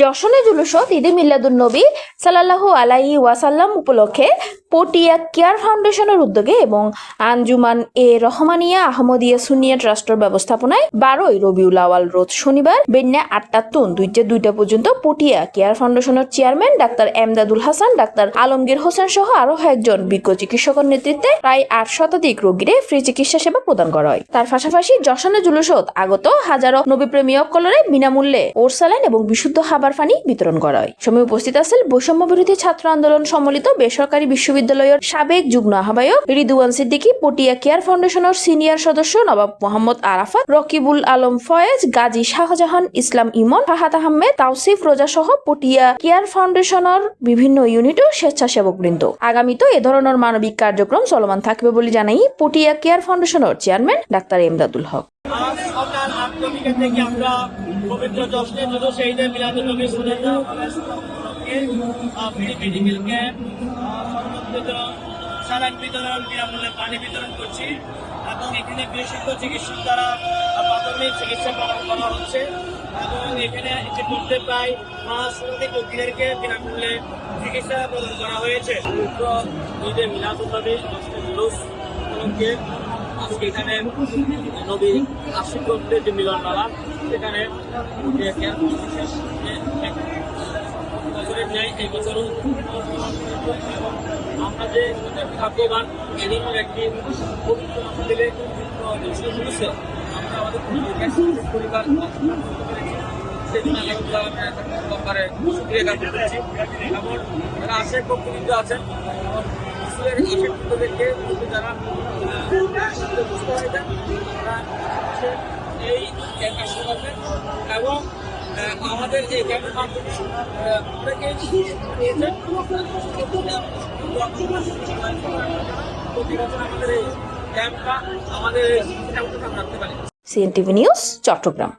যশনে জুলুসত ঈদে মিল্লাদুন নবী সাল্লাল্লাহু আলাইহি ওয়াসাল্লাম উপলক্ষে পটিয়া কেয়ার ফাউন্ডেশনের উদ্যোগে এবং আঞ্জুমান এ রহমানিয়া আহমদিয়া সুনিয়া ট্রাস্টের ব্যবস্থাপনায় বারোই রবিউল আওয়াল রোজ শনিবার বেন্যা আটটা তুন দুইটা দুইটা পর্যন্ত পটিয়া কেয়ার ফাউন্ডেশনের chairman doctor Emdadul Hasan, doctor Alamgir Hossain সহ আরও একজন বিজ্ঞ চিকিৎসকের নেতৃত্বে প্রায় আট শতাধিক রোগীরে ফ্রি চিকিৎসা সেবা প্রদান করা হয়। তার পাশাপাশি যশনে জুলুসত আগত হাজারো নবীপ্রেমী অকলরে বিনামূল্যে ওরসালাইন এবং বিশুদ্ধ খাবার পানি বিতরণ করা হয়। সময় উপস্থিত আছেন বৈষম্য বিরোধী ছাত্র আন্দোলন সম্মিলিত বেসরকারি বিশ্ববিদ্যালয়ের সাবেক যুগ্ম আহ্বায়ক রিদুয়ান সিদ্দিকী, পটিয়া কেয়ার ফাউন্ডেশনের সিনিয়র সদস্য নবাব মোহাম্মদ আরাফাত, রকিবুল আলম ফয়েজ, গাজী শাহজাহান ইসলাম ইমন, ফাহাদ আহমেদ, তাওসিফ রোজা সহ পটিয়া কেয়ার ফাউন্ডেশনের বিভিন্ন ইউনিট ও স্বেচ্ছাসেবক বৃন্দ আগামীতে এ ধরনের মানবিক কার্যক্রম চলমান থাকবে বলে জানাই পটিয়া কেয়ার ফাউন্ডেশনের চেয়ারম্যান ডাক্তার এমদাদুল হক। ঘটিকা থেকে আমরা পবিত্র জশ্নে যুদ্ধ শহীদের মিলাদুল নবী সুনেতা ফ্রি মেডিকেল ক্যাম্প বিতরণ, বিনামূল্যে পানি বিতরণ করছি। এবং এখানে বিশেষজ্ঞ চিকিৎসক দ্বারা প্রাথমিক চিকিৎসা করা হচ্ছে। এবং এখানে ইতিমধ্যে প্রায় পাঁচ শতাধিক রোগীদেরকে বিনামূল্যে চিকিৎসা প্রদান করা হয়েছে। ঈদে মিলাদুল নবী জশ্নে জুলুস আজকে এখানে নবী আশি করতে যে মিলন মেলা, সেখানে বছরের ন্যায় এই বছরও আমরা যে ভাগ্যবান এদিনও একটি পবিত্র মন্দিরে আমরা আমাদের পরিবার সেদিন ব্যাপারে সুক্রিয়া জ্ঞাপন করছি। এবং আছেন। যারা হচ্ছে এই ক্যাম্পে আসতে এবং আমাদের এই ক্যাম্পের আমাদের ক্যাম্পটা আমাদের সিএনটিভি নিউজ, চট্টগ্রাম।